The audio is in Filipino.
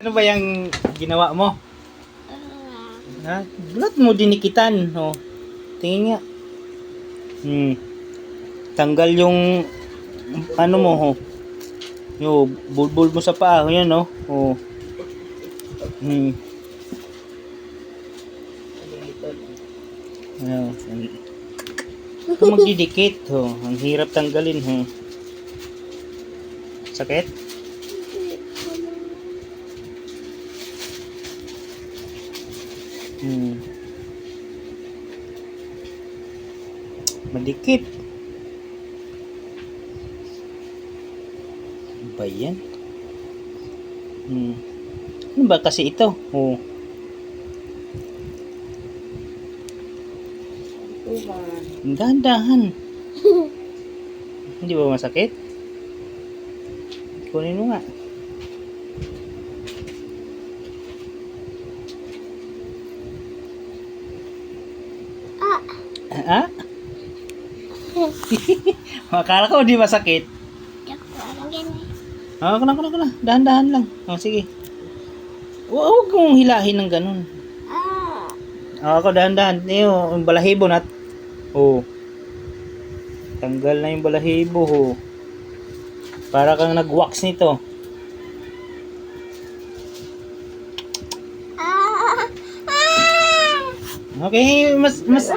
Ano ba yung ginawa mo? Ha? Ba't mo dinikitan? Oh. Tingin nga. Hmm. Tanggal yung ano mo, ho. Yung bulbul mo sa paa, yan, oh. Oh. Hmm. Ano, ito magdidikit, ho. Ang hirap tanggalin, ho. Sakit? Hmm. Madikit. Ano ba yan? Hmm. Ano ba kasi ito? Oh. Dahan-dahan. Hindi ba masakit? Kunin mo nga. Ah? Akala ko di masakit. Ah, kuna, kuna, kuna. Dahan-dahan lang. Oh, sige. Hu- Huwag kong hilahin ng ganun. Ah, ako dahan-dahan. Yung yung balahibo nat. Oh. Tanggal na yung balahibo, ho. Para kang nag-wax nito. Okay, mas mas